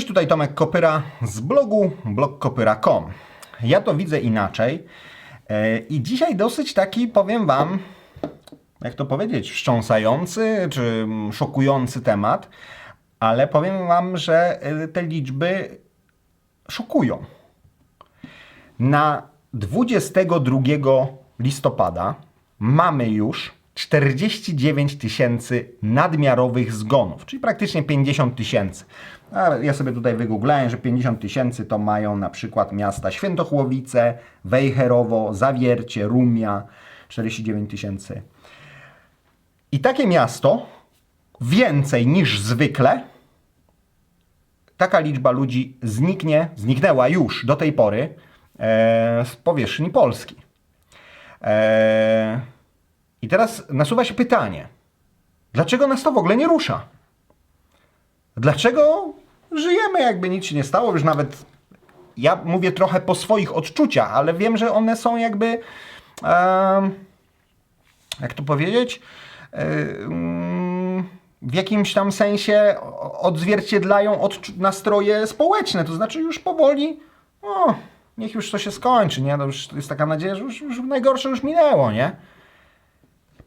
Cześć, tutaj Tomek Kopyra z blogu blogkopyra.com. Ja to widzę inaczej e, i dzisiaj dosyć taki, powiem Wam, jak to powiedzieć, wstrząsający czy mm, szokujący temat, ale powiem Wam, że e, te liczby szokują. Na 22 listopada mamy już 49 tysięcy nadmiarowych zgonów, czyli praktycznie 50 tysięcy. Ja sobie tutaj wygooglałem, że 50 tysięcy to mają na przykład miasta Świętochłowice, Wejherowo, Zawiercie, Rumia, 49 tysięcy. I takie miasto więcej niż zwykle taka liczba ludzi zniknie, zniknęła już do tej pory e, z powierzchni Polski. E, I teraz nasuwa się pytanie, dlaczego nas to w ogóle nie rusza? Dlaczego żyjemy, jakby nic się nie stało? Już nawet ja mówię trochę po swoich odczuciach, ale wiem, że one są jakby. em, jak to powiedzieć? Em, w jakimś tam sensie odzwierciedlają nastroje społeczne. To znaczy, już powoli. O, niech już to się skończy, nie? To już jest taka nadzieja, że już, już najgorsze już minęło, nie?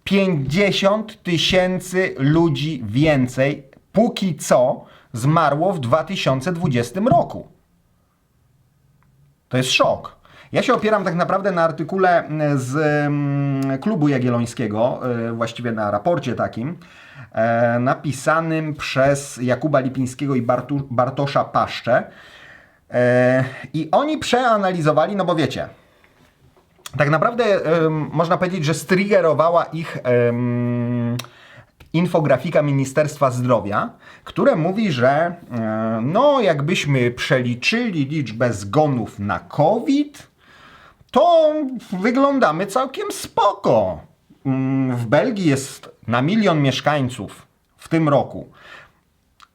50 tysięcy ludzi więcej póki co zmarło w 2020 roku. To jest szok. Ja się opieram tak naprawdę na artykule z mm, klubu jagiellońskiego, e, właściwie na raporcie takim, e, napisanym przez Jakuba Lipińskiego i Bartu, Bartosza Paszczę. E, I oni przeanalizowali, no bo wiecie, tak naprawdę można powiedzieć, że striggerowała ich infografika Ministerstwa Zdrowia, które mówi, że e, no jakbyśmy przeliczyli liczbę zgonów na COVID, to wyglądamy całkiem spoko. Mm, W Belgii jest na milion mieszkańców w tym roku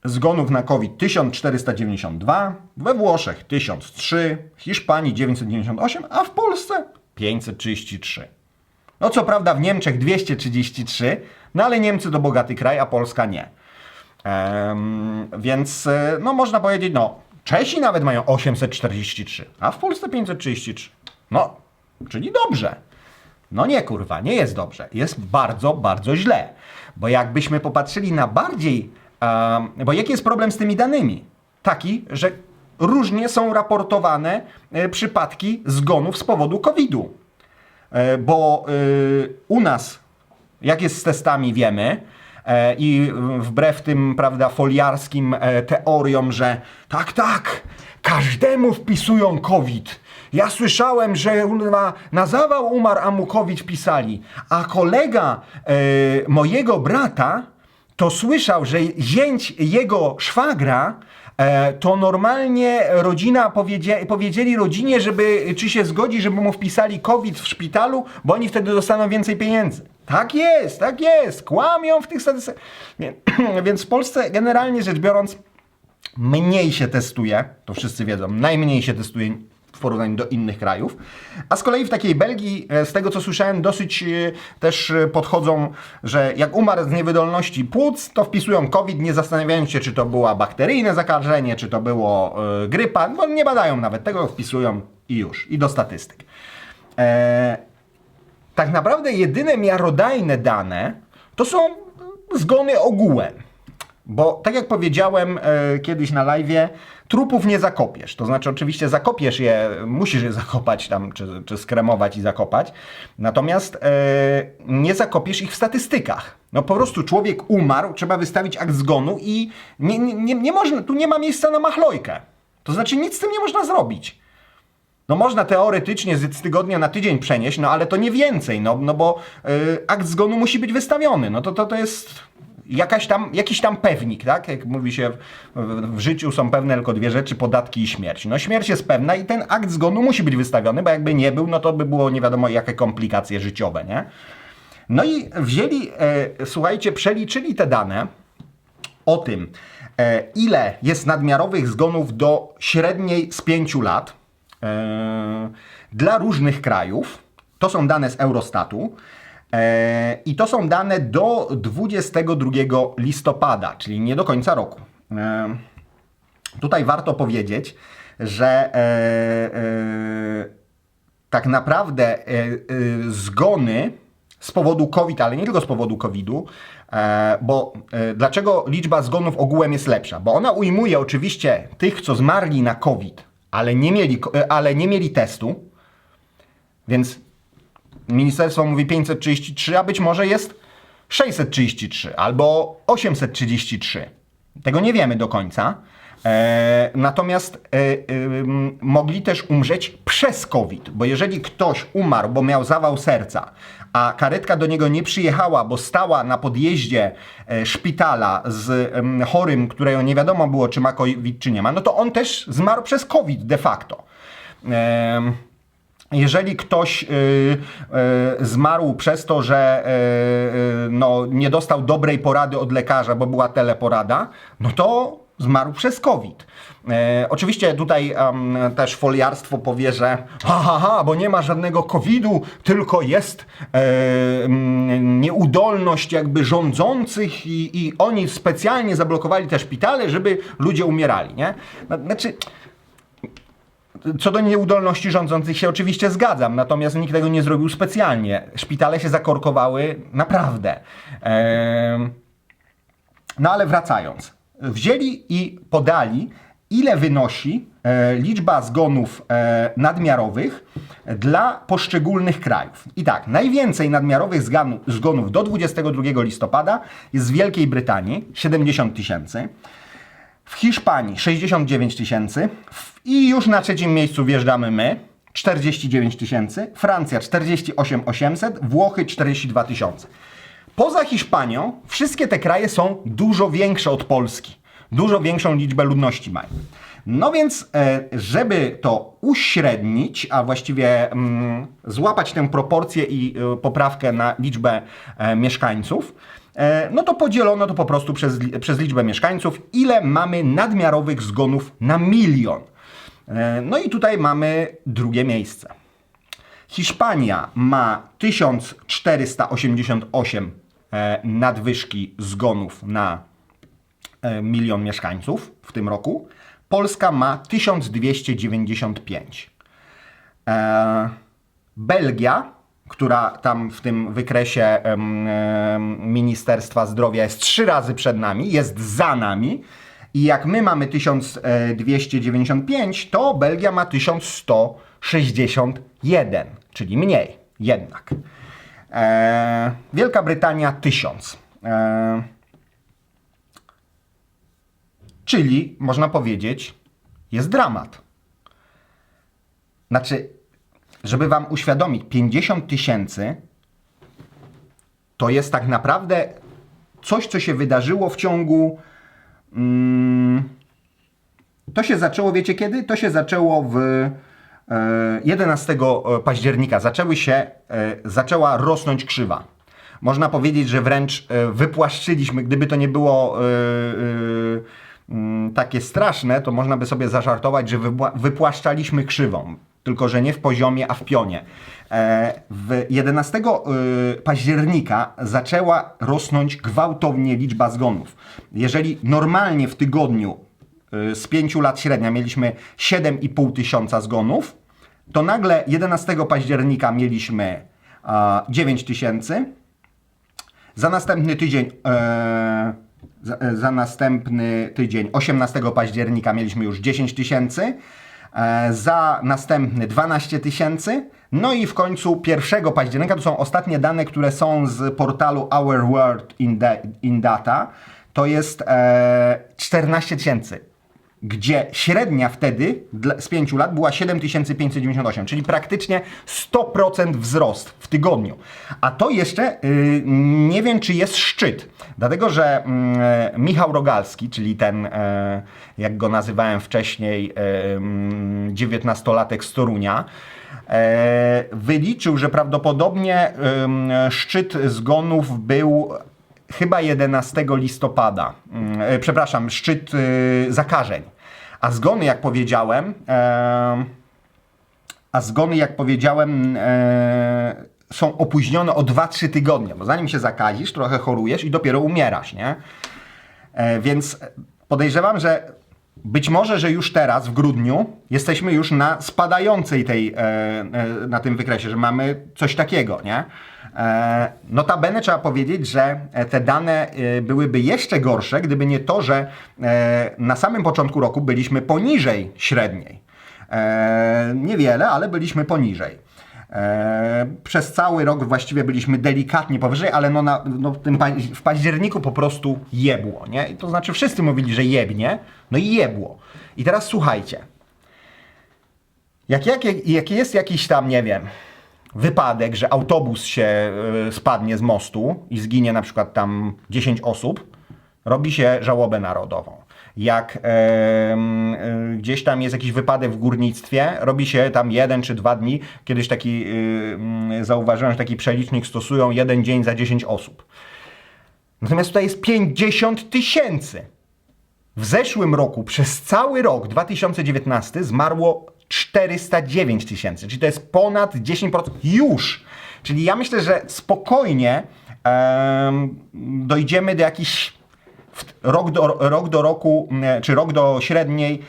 zgonów na COVID 1492, we Włoszech 1003, w Hiszpanii 998, a w Polsce 533. No co prawda w Niemczech 233, no ale Niemcy to bogaty kraj, a Polska nie. Em, więc e, no można powiedzieć, no Czesi nawet mają 843, a w Polsce 533. No, czyli dobrze. No nie kurwa, nie jest dobrze. Jest bardzo, bardzo źle. Bo jakbyśmy popatrzyli na bardziej. em, bo jaki jest problem z tymi danymi? Taki, że różnie są raportowane e, przypadki zgonów z powodu COVID-u. E, bo e, u nas, jak jest z testami, wiemy. e, I wbrew tym, prawda, foliarskim e, teoriom, że tak, tak, każdemu wpisują COVID. Ja słyszałem, że na, na zawał umarł, a mu COVID wpisali. A kolega mojego brata to słyszał, że zięć jego szwagra to normalnie rodzina powiedzie, powiedzieli rodzinie, żeby czy się zgodzi, żeby mu wpisali COVID w szpitalu, bo oni wtedy dostaną więcej pieniędzy. Tak jest, tak jest. Kłamią w tych statystykach. Więc w Polsce generalnie rzecz biorąc mniej się testuje, to wszyscy wiedzą, najmniej się testuje w porównaniu do innych krajów. A z kolei w takiej Belgii, e, z tego co słyszałem, dosyć e, też e, podchodzą, że jak umarł z niewydolności płuc, to wpisują COVID, nie zastanawiając się, czy to było bakteryjne zakażenie, czy to było grypa, bo nie badają nawet tego, wpisują i już, i do statystyk. Tak naprawdę jedyne miarodajne dane to są zgony ogółem. Bo tak jak powiedziałem e, kiedyś na live, trupów nie zakopiesz. To znaczy, oczywiście zakopiesz je, musisz je zakopać tam, czy, czy skremować i zakopać. Natomiast e, nie zakopiesz ich w statystykach. No po prostu człowiek umarł, trzeba wystawić akt zgonu i nie, nie, nie, nie można, tu nie ma miejsca na machlojkę. To znaczy, nic z tym nie można zrobić. No można teoretycznie z, tygodnia na tydzień przenieść, no ale to nie więcej, no, no bo y, akt zgonu musi być wystawiony. No to, to, to jest jakaś tam, jakiś tam pewnik, tak? Jak mówi się, w, w, życiu są pewne tylko dwie rzeczy, podatki i śmierć. No śmierć jest pewna i ten akt zgonu musi być wystawiony, bo jakby nie był, no to by było nie wiadomo jakie komplikacje życiowe, nie? No i wzięli, e, słuchajcie, przeliczyli te dane o tym, e, ile jest nadmiarowych zgonów do średniej z 5 lat e, dla różnych krajów. To są dane z Eurostatu. E, I to są dane do 22 listopada, czyli nie do końca roku. E, Tutaj warto powiedzieć, że e, tak naprawdę zgony z powodu COVID, ale nie tylko z powodu COVID-u, bo dlaczego liczba zgonów ogółem jest lepsza? Bo ona ujmuje oczywiście tych, co zmarli na COVID, ale nie mieli, ale nie mieli testu, więc ministerstwo mówi 533, a być może jest 633 albo 833. Tego nie wiemy do końca. E, natomiast e, ym, mogli też umrzeć przez COVID, bo jeżeli ktoś umarł, bo miał zawał serca, a karetka do niego nie przyjechała, bo stała na podjeździe e, szpitala z em, chorym, którego nie wiadomo było, czy ma COVID, czy nie ma, no to on też zmarł przez COVID de facto. Em, jeżeli ktoś y, y, zmarł przez to, że y, no, nie dostał dobrej porady od lekarza, bo była teleporada, no to zmarł przez COVID. E, oczywiście tutaj em, też foliarstwo powie, że ha, ha, ha, bo nie ma żadnego COVID-u, tylko jest e, nieudolność jakby rządzących i, i oni specjalnie zablokowali te szpitale, żeby ludzie umierali, nie? Znaczy, co do nieudolności rządzących się oczywiście zgadzam, natomiast nikt tego nie zrobił specjalnie. Szpitale się zakorkowały naprawdę. Ehm, No ale wracając. Wzięli i podali, ile wynosi e, liczba zgonów e, nadmiarowych dla poszczególnych krajów. I tak, najwięcej nadmiarowych zgonów do 22 listopada jest z Wielkiej Brytanii 70 tysięcy. Hiszpanii 69 tysięcy i już na trzecim miejscu wjeżdżamy my 49 tysięcy, Francja 48 800, Włochy 42 tysiące. Poza Hiszpanią wszystkie te kraje są dużo większe od Polski. Dużo większą liczbę ludności mają. No więc, e, żeby to uśrednić, a właściwie mm, złapać tę proporcję i e, poprawkę na liczbę e, mieszkańców, no to podzielono to po prostu przez, przez liczbę mieszkańców, ile mamy nadmiarowych zgonów na milion. E, No i tutaj mamy drugie miejsce. Hiszpania ma 1488 e, nadwyżki zgonów na e, milion mieszkańców w tym roku. Polska ma 1295. E, Belgia, która tam w tym wykresie Ministerstwa Zdrowia jest trzy razy przed nami, jest za nami. I jak my mamy 1295, to Belgia ma 1161, czyli mniej jednak. E, Wielka Brytania 1000. E, czyli można powiedzieć, jest dramat. Znaczy, żeby wam uświadomić, 50 tysięcy to jest tak naprawdę coś, co się wydarzyło w ciągu. Mm, to się zaczęło, wiecie kiedy? To się zaczęło w e, 11 października. Zaczęły się, e, zaczęła rosnąć krzywa. Można powiedzieć, że wręcz e, wypłaszczyliśmy, gdyby to nie było e, e, mm, takie straszne, to można by sobie zażartować, że wypła- wypłaszczaliśmy krzywą. Tylko, że nie w poziomie, a w pionie. E, W 11 y, października zaczęła rosnąć gwałtownie liczba zgonów. Jeżeli normalnie w tygodniu y, z 5 lat średnia mieliśmy 7,5 tysiąca zgonów, to nagle 11 października mieliśmy a, 9 tysięcy. Za następny tydzień, e, za, e, za następny tydzień, 18 października mieliśmy już 10 tysięcy, za następny 12 tysięcy, no i w końcu 1 października, to są ostatnie dane, które są z portalu Our World in, Da- in Data, to jest e, 14 tysięcy gdzie średnia wtedy z 5 lat była 7598, czyli praktycznie 100% wzrost w tygodniu. A to jeszcze y, nie wiem, czy jest szczyt, dlatego że mm, Michał Rogalski, czyli ten, e, jak go nazywałem wcześniej, e, mm, 19-latek z Torunia, e, wyliczył, że prawdopodobnie szczyt zgonów był chyba 11 listopada. Mm, e, Przepraszam, szczyt y, zakażeń. A zgony, jak powiedziałem, e, a zgony, jak powiedziałem, e, są opóźnione o 2-3 tygodnie, bo zanim się zakazisz, trochę chorujesz i dopiero umierasz, nie? Więc podejrzewam, że być może, że już teraz, w grudniu, jesteśmy już na spadającej tej, e, e, na tym wykresie, że mamy coś takiego, nie? E, notabene trzeba powiedzieć, że te dane byłyby jeszcze gorsze, gdyby nie to, że na samym początku roku byliśmy poniżej średniej. Niewiele, ale byliśmy poniżej. E, przez cały rok właściwie byliśmy delikatnie powyżej, ale no, na, no w, październiku po prostu jebło, nie? I to znaczy wszyscy mówili, że jebnie, no i jebło. I teraz słuchajcie. Jak, jak, jak jest jakiś tam, nie wiem, wypadek, że autobus się y, spadnie z mostu i zginie na przykład tam 10 osób, robi się żałobę narodową. Jak y, gdzieś tam jest jakiś wypadek w górnictwie, robi się tam jeden czy dwa dni. Kiedyś taki mm, zauważyłem, że taki przelicznik stosują jeden dzień za 10 osób. Natomiast tutaj jest 50 tysięcy. W zeszłym roku, przez cały rok 2019 zmarło 409 tysięcy, czyli to jest ponad 10% już. Czyli ja myślę, że spokojnie em, dojdziemy do jakichś rok do, rok do roku, m, czy rok do średniej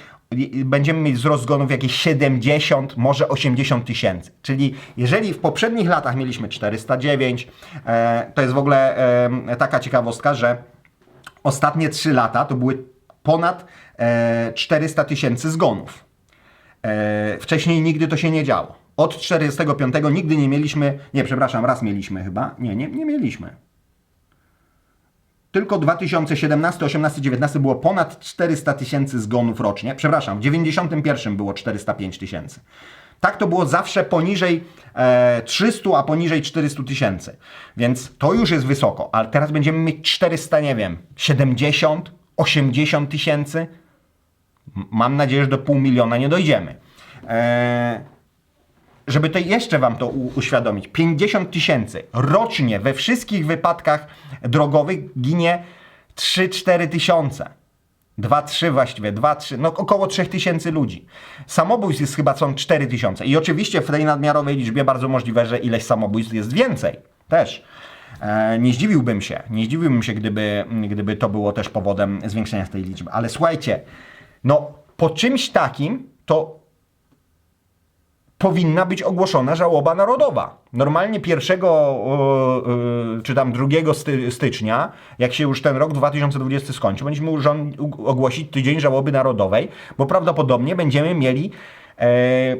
będziemy mieć wzrost zgonów jakieś 70, może 80 tysięcy. Czyli jeżeli w poprzednich latach mieliśmy 409, e, to jest w ogóle e, taka ciekawostka, że ostatnie 3 lata to były ponad e, 400 tysięcy zgonów. E, wcześniej nigdy to się nie działo. Od 45 nigdy nie mieliśmy, nie przepraszam, raz mieliśmy chyba, nie, nie, nie mieliśmy. Tylko 2017, 18, 19 było ponad 400 tysięcy zgonów rocznie. Przepraszam, w 91 było 405 tysięcy. Tak to było zawsze poniżej e, 300, a poniżej 400 tysięcy. Więc to już jest wysoko. Ale teraz będziemy mieć 400, nie wiem, 70, 80 tysięcy. Mam nadzieję, że do pół miliona nie dojdziemy. E, żeby to jeszcze Wam to uświadomić, 50 tysięcy rocznie we wszystkich wypadkach drogowych ginie 3-4 tysiące. 2-3 właściwie, 2-3, no około 3 tysięcy ludzi. Samobójstw jest chyba są 4 tysiące. I oczywiście w tej nadmiarowej liczbie bardzo możliwe, że ileś samobójstw jest więcej. Też. E, nie zdziwiłbym się, nie zdziwiłbym się, gdyby, gdyby to było też powodem zwiększenia tej liczby. Ale słuchajcie, no po czymś takim to powinna być ogłoszona żałoba narodowa. Normalnie 1 e, czy tam 2 sty, stycznia, jak się już ten rok 2020 skończy, będziemy ogłosić tydzień żałoby narodowej, bo prawdopodobnie będziemy mieli e,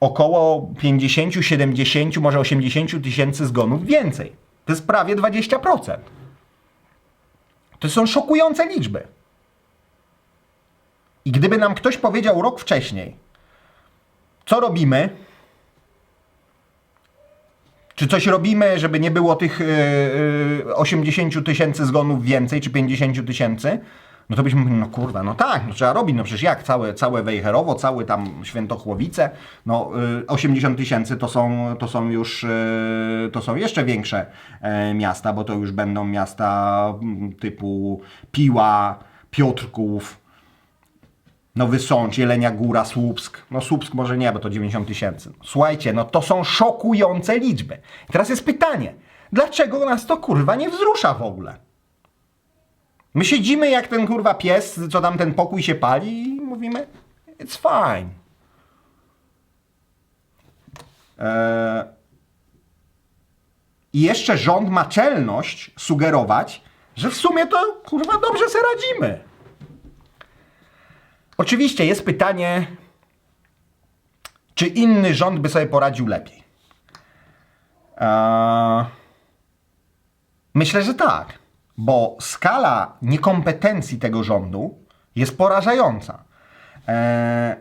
około 50, 70, może 80 tysięcy zgonów więcej. To jest prawie 20%. To są szokujące liczby. I gdyby nam ktoś powiedział rok wcześniej, co robimy? Czy coś robimy, żeby nie było tych yy, yy, 80 tysięcy zgonów więcej, czy 50 tysięcy? No to byśmy mówili, no kurwa, no tak, no trzeba robić, no przecież jak, całe, całe Wejherowo, całe tam Świętochłowice, no yy, 80 tysięcy to są, to są już, to są jeszcze większe miasta, bo to już będą miasta typu Piła, Piotrków, Nowy Sącz, Jelenia Góra, Słupsk. No Słupsk może nie, bo to 90 tysięcy. Słuchajcie, no to są szokujące liczby. Teraz jest pytanie, dlaczego nas to kurwa nie wzrusza w ogóle? My siedzimy jak ten kurwa pies, co tam ten pokój się pali i mówimy, it's fine. Eee... I jeszcze rząd ma czelność sugerować, że w sumie to kurwa dobrze sobie radzimy. Oczywiście jest pytanie, czy inny rząd by sobie poradził lepiej. Eee, myślę, że tak, bo skala niekompetencji tego rządu jest porażająca. Eee,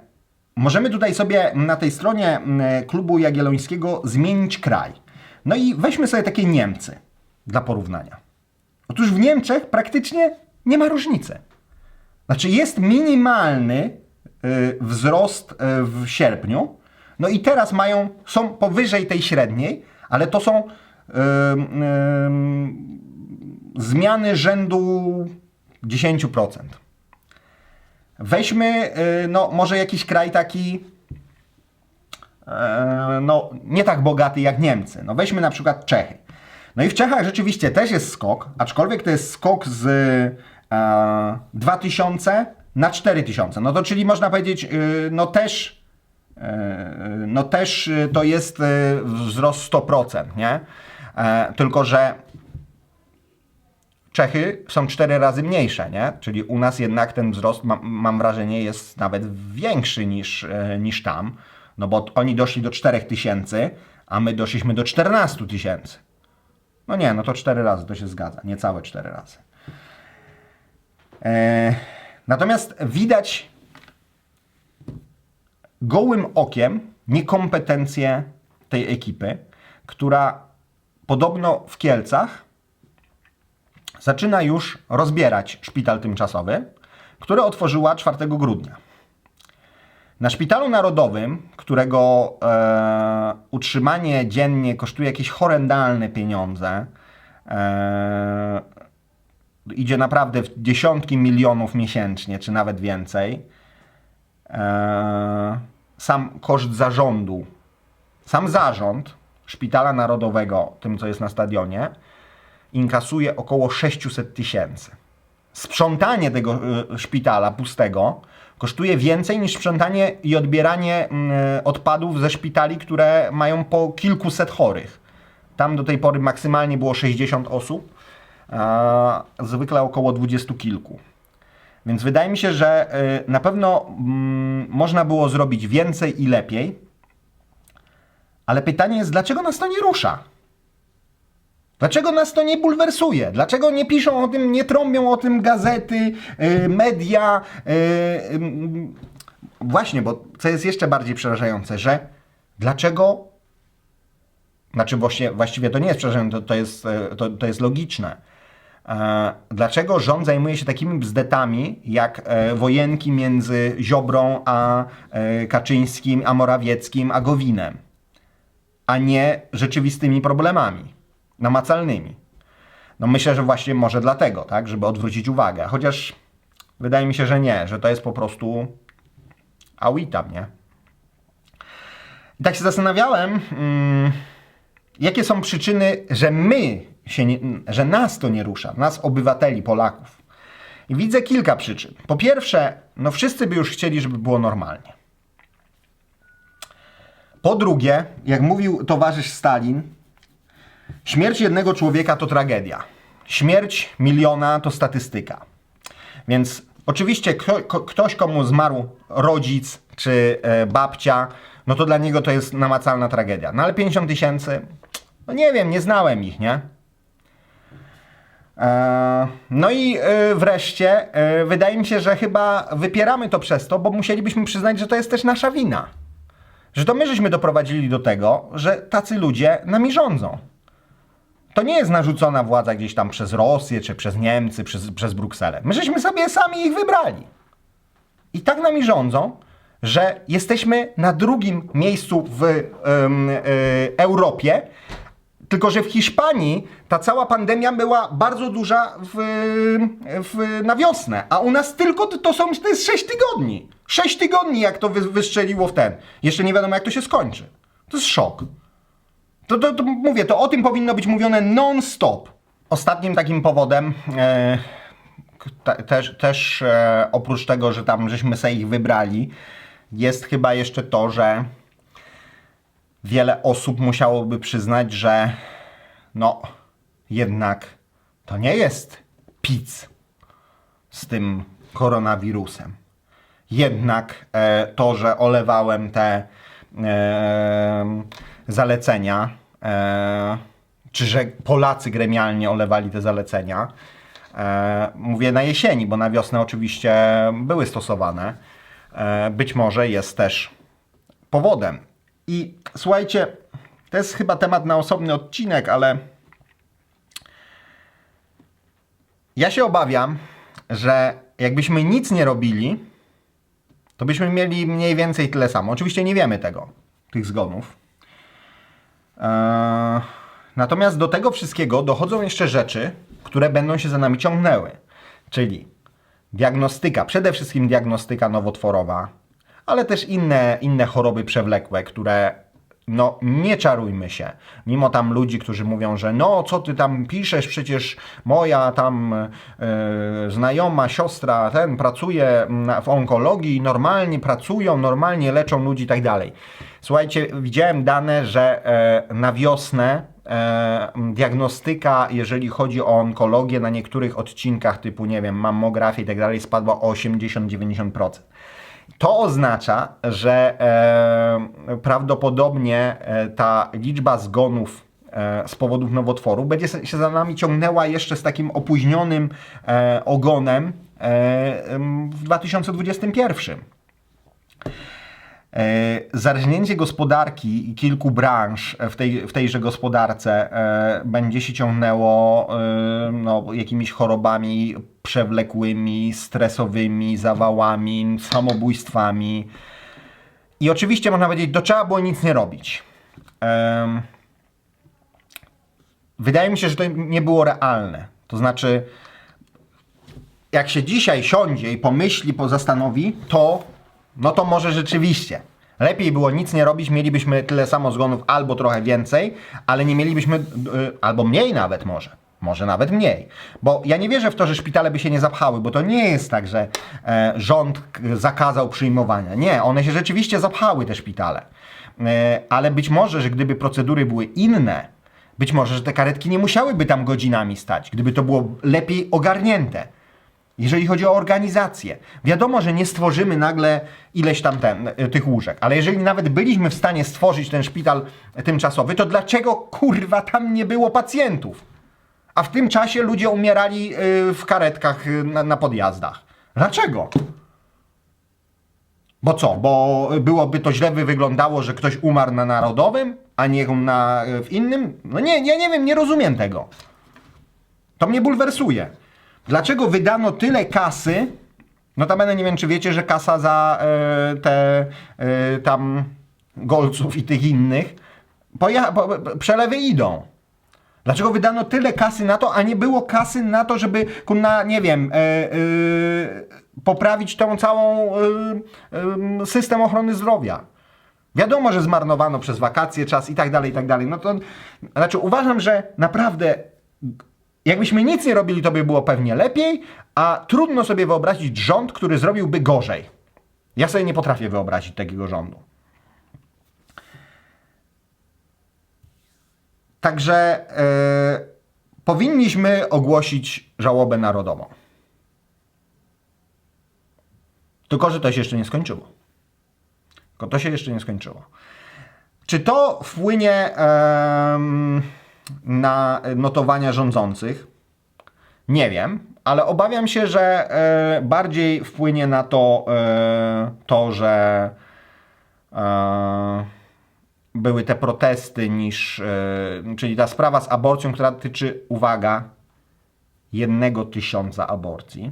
możemy tutaj sobie na tej stronie klubu Jagiellońskiego zmienić kraj. No i weźmy sobie takie Niemcy dla porównania. Otóż w Niemczech praktycznie nie ma różnicy. Znaczy jest minimalny y, wzrost y, w sierpniu, no i teraz mają, są powyżej tej średniej, ale to są zmiany rzędu 10%. Weźmy, y, no może jakiś kraj taki, no nie tak bogaty jak Niemcy. No weźmy na przykład Czechy. No i w Czechach rzeczywiście też jest skok, aczkolwiek to jest skok z 2000 na 4000. No to czyli można powiedzieć, yy, no też, yy, no też to jest wzrost 100%, nie? E, tylko, że Czechy są cztery razy mniejsze, nie? Czyli u nas jednak ten wzrost, mam, mam wrażenie, jest nawet większy niż, e, niż tam. No bo oni doszli do 4000, a my doszliśmy do 14 tysięcy. No nie, no to cztery razy, to się zgadza. Niecałe cztery razy. E, natomiast widać gołym okiem niekompetencje tej ekipy, która podobno w Kielcach zaczyna już rozbierać szpital tymczasowy, który otworzyła 4 grudnia. Na szpitalu narodowym, którego e, utrzymanie dziennie kosztuje jakieś horrendalne pieniądze, e, idzie naprawdę w dziesiątki milionów miesięcznie, czy nawet więcej, e, sam koszt zarządu, sam zarząd szpitala narodowego, tym co jest na stadionie, inkasuje około 600 tysięcy. Sprzątanie tego y, szpitala pustego kosztuje więcej niż sprzątanie i odbieranie y, odpadów ze szpitali, które mają po kilkuset chorych. Tam do tej pory maksymalnie było 60 osób, zwykle około 20 kilku. Więc wydaje mi się, że y, na pewno mm, można było zrobić więcej i lepiej, ale pytanie jest, dlaczego nas to nie rusza? Dlaczego nas to nie bulwersuje? Dlaczego nie piszą o tym, nie trąbią o tym gazety, yy, media? Yy, właśnie, bo co jest jeszcze bardziej przerażające, że dlaczego, znaczy właśnie, właściwie to nie jest przerażające, to, to, jest, to, to jest logiczne. E, Dlaczego rząd zajmuje się takimi bzdetami jak e, wojenki między Ziobrą a e, Kaczyńskim, a Morawieckim, a Gowinem, a nie rzeczywistymi problemami? namacalnymi. No myślę, że właśnie może dlatego, tak, żeby odwrócić uwagę. Chociaż wydaje mi się, że nie, że to jest po prostu awitam, nie? I tak się zastanawiałem, mm, jakie są przyczyny, że my się nie, że nas to nie rusza, nas obywateli, Polaków. I widzę kilka przyczyn. Po pierwsze, no wszyscy by już chcieli, żeby było normalnie. Po drugie, jak mówił towarzysz Stalin, Śmierć jednego człowieka to tragedia. Śmierć miliona to statystyka. Więc oczywiście kto, ktoś, komu zmarł rodzic czy e, babcia, no to dla niego to jest namacalna tragedia. No ale 50 tysięcy, no nie wiem, nie znałem ich, nie? E, no i e, wreszcie e, wydaje mi się, że chyba wypieramy to przez to, bo musielibyśmy przyznać, że to jest też nasza wina. Że to my żeśmy doprowadzili do tego, że tacy ludzie nami rządzą. To nie jest narzucona władza gdzieś tam przez Rosję, czy przez Niemcy, przez, przez Brukselę. My żeśmy sobie sami ich wybrali. I tak nami rządzą, że jesteśmy na drugim miejscu w Europie, tylko że w Hiszpanii ta cała pandemia była bardzo duża w, w, na wiosnę, a u nas tylko to, są to jest 6 tygodni. 6 tygodni jak to wy, wystrzeliło w ten. Jeszcze nie wiadomo jak to się skończy. To jest szok. To, to, to mówię, to o tym powinno być mówione non-stop. Ostatnim takim powodem, e, te, też, też e, oprócz tego, że tam żeśmy sobie ich wybrali, jest chyba jeszcze to, że wiele osób musiałoby przyznać, że no, jednak to nie jest pic z tym koronawirusem. Jednak e, to, że olewałem te e, zalecenia, e, czy że Polacy gremialnie olewali te zalecenia. E, mówię na jesieni, bo na wiosnę oczywiście były stosowane. E, być może jest też powodem. I słuchajcie, to jest chyba temat na osobny odcinek, ale ja się obawiam, że jakbyśmy nic nie robili, to byśmy mieli mniej więcej tyle samo. Oczywiście nie wiemy tego, tych zgonów. Eee, natomiast do tego wszystkiego dochodzą jeszcze rzeczy, które będą się za nami ciągnęły. Czyli diagnostyka, przede wszystkim diagnostyka nowotworowa, ale też inne, inne choroby przewlekłe, które no nie czarujmy się. Mimo tam ludzi, którzy mówią, że no co ty tam piszesz, przecież moja tam e, znajoma, siostra, ten pracuje na, w onkologii, normalnie pracują, normalnie leczą ludzi i tak dalej. Słuchajcie, widziałem dane, że e, na wiosnę e, diagnostyka, jeżeli chodzi o onkologię, na niektórych odcinkach typu, nie wiem, mammografię i tak dalej, spadła o 80-90%. To oznacza, że e, prawdopodobnie e, ta liczba zgonów e, z powodów nowotworów będzie się za nami ciągnęła jeszcze z takim opóźnionym e, ogonem em, w 2021. E, Zarżnięcie gospodarki i kilku branż w, tej, w tejże gospodarce e, będzie się ciągnęło e, no, jakimiś chorobami przewlekłymi, stresowymi, zawałami, samobójstwami. I oczywiście można powiedzieć, to trzeba było nic nie robić. Wydaje mi się, że to nie było realne. To znaczy, jak się dzisiaj siądzie i pomyśli, pozastanowi, to no to może rzeczywiście. Lepiej było nic nie robić, mielibyśmy tyle samo zgonów albo trochę więcej, ale nie mielibyśmy, y, albo mniej nawet może. Może nawet mniej. Bo ja nie wierzę w to, że szpitale by się nie zapchały, bo to nie jest tak, że e, rząd zakazał przyjmowania. Nie, one się rzeczywiście zapchały, te szpitale. E, ale być może, że gdyby procedury były inne, być może, że te karetki nie musiałyby tam godzinami stać, gdyby to było lepiej ogarnięte. Jeżeli chodzi o organizację, wiadomo, że nie stworzymy nagle ileś tam ten, y, tych łóżek, ale jeżeli nawet byliśmy w stanie stworzyć ten szpital tymczasowy, to dlaczego kurwa tam nie było pacjentów? A w tym czasie ludzie umierali y, w karetkach na, na podjazdach. Dlaczego? Bo co? Bo byłoby to źle by wyglądało, że ktoś umarł na narodowym, a nie na, w innym? No nie, ja nie wiem, nie rozumiem tego. To mnie bulwersuje. Dlaczego wydano tyle kasy? Notabene nie wiem, czy wiecie, że kasa za e, te e, tam golców i tych innych pojecha, po, przelewy idą. Dlaczego wydano tyle kasy na to, a nie było kasy na to, żeby kurna, nie wiem, e, poprawić tą całą system ochrony zdrowia? Wiadomo, że zmarnowano przez wakacje czas i tak dalej, i tak dalej. No to znaczy uważam, że naprawdę jakbyśmy nic nie robili, to by było pewnie lepiej, a trudno sobie wyobrazić rząd, który zrobiłby gorzej. Ja sobie nie potrafię wyobrazić takiego rządu. Także e, powinniśmy ogłosić żałobę narodową. Tylko, że to się jeszcze nie skończyło. Tylko to się jeszcze nie skończyło. Czy to wpłynie em, na notowania rządzących? Nie wiem, ale obawiam się, że e, bardziej wpłynie na to e, to, że e, były te protesty niż, czyli ta sprawa z aborcją, która dotyczy, uwaga, jednego tysiąca aborcji.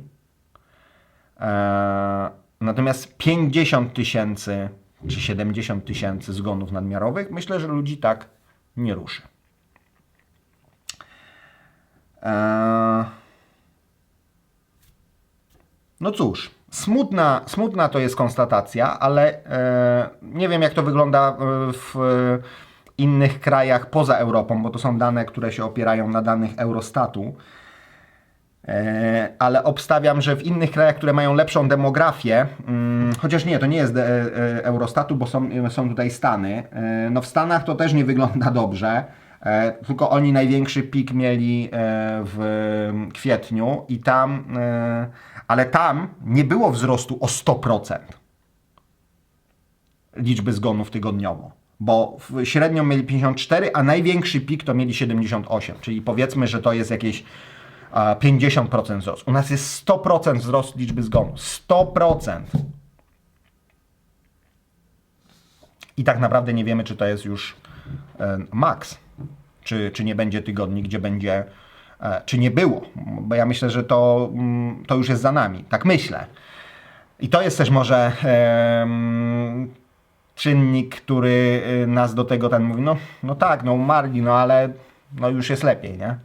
Natomiast 50 tysięcy czy 70 tysięcy zgonów nadmiarowych, myślę, że ludzi tak nie ruszy. E, no cóż, smutna, smutna to jest konstatacja, ale e, nie wiem jak to wygląda e, w innych krajach poza Europą, bo to są dane, które się opierają na danych Eurostatu. E, ale obstawiam, że w innych krajach, które mają lepszą demografię, mm, chociaż nie, to nie jest e, Eurostatu, bo są, są tutaj Stany. E, no w Stanach to też nie wygląda dobrze, e, tylko oni największy pik mieli e, w kwietniu i tam, e, ale tam nie było wzrostu o 100% liczby zgonów tygodniowo. Bo średnio mieli 54, a największy pik to mieli 78, czyli powiedzmy, że to jest jakieś a, 50% wzrost. U nas jest 100% wzrost liczby zgonów. 100%. I tak naprawdę nie wiemy, czy to jest już e, maks. Czy, czy nie będzie tygodni, gdzie będzie, e, czy nie było. Bo ja myślę, że to, mm, to już jest za nami. Tak myślę. I to jest też może em, czynnik, który y, nas do tego ten mówi, no, no tak, no umarli, no ale no już jest lepiej, nie?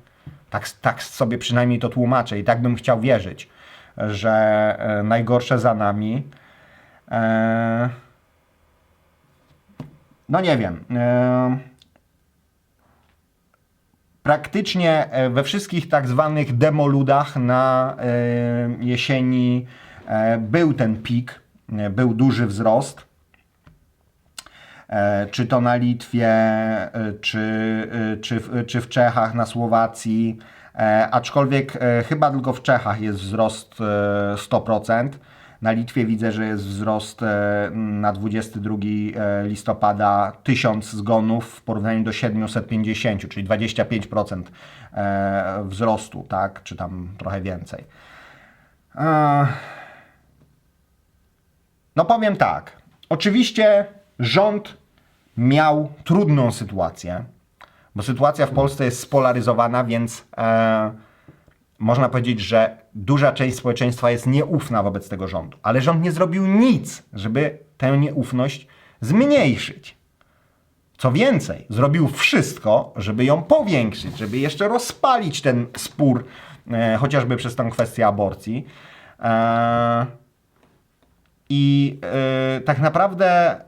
Tak, tak sobie przynajmniej to tłumaczę i tak bym chciał wierzyć, że e, najgorsze za nami. No nie wiem. praktycznie e, we wszystkich tak zwanych demoludach na jesieni e, był ten pik, e, był duży wzrost. Czy to na Litwie, czy, czy, czy w Czechach, na Słowacji. Aczkolwiek chyba tylko w Czechach jest wzrost e, 100%. Na Litwie widzę, że jest wzrost e, na 22 e, listopada 1000 zgonów w porównaniu do 750, czyli 25% e, wzrostu, tak? Czy tam trochę więcej. E, No powiem tak. Oczywiście rząd miał trudną sytuację, bo sytuacja w Polsce jest spolaryzowana, więc e, można powiedzieć, że duża część społeczeństwa jest nieufna wobec tego rządu. Ale rząd nie zrobił nic, żeby tę nieufność zmniejszyć. Co więcej, zrobił wszystko, żeby ją powiększyć, żeby jeszcze rozpalić ten spór, e, chociażby przez tę kwestię aborcji. E, I e, tak naprawdę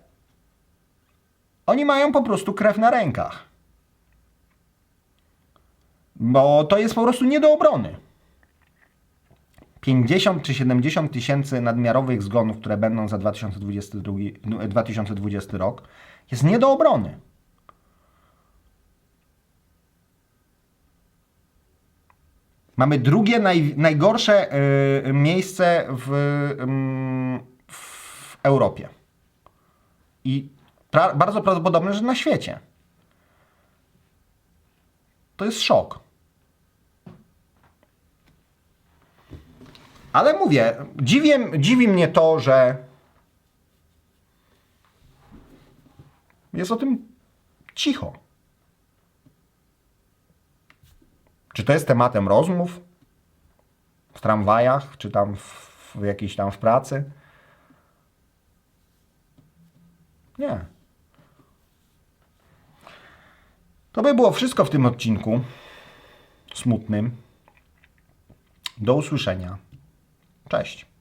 oni mają po prostu krew na rękach. Bo to jest po prostu nie do obrony. 50 czy 70 tysięcy nadmiarowych zgonów, które będą za 2022, 2020 rok, jest nie do obrony. Mamy drugie naj, najgorsze y, miejsce w, ym, w Europie. I pra, bardzo prawdopodobne, że na świecie. To jest szok. Ale mówię, dziwi mnie to, że jest o tym cicho. Czy to jest tematem rozmów w tramwajach, czy tam w, w jakiejś tam w pracy? Nie. To by było wszystko w tym odcinku smutnym. Do usłyszenia. Cześć.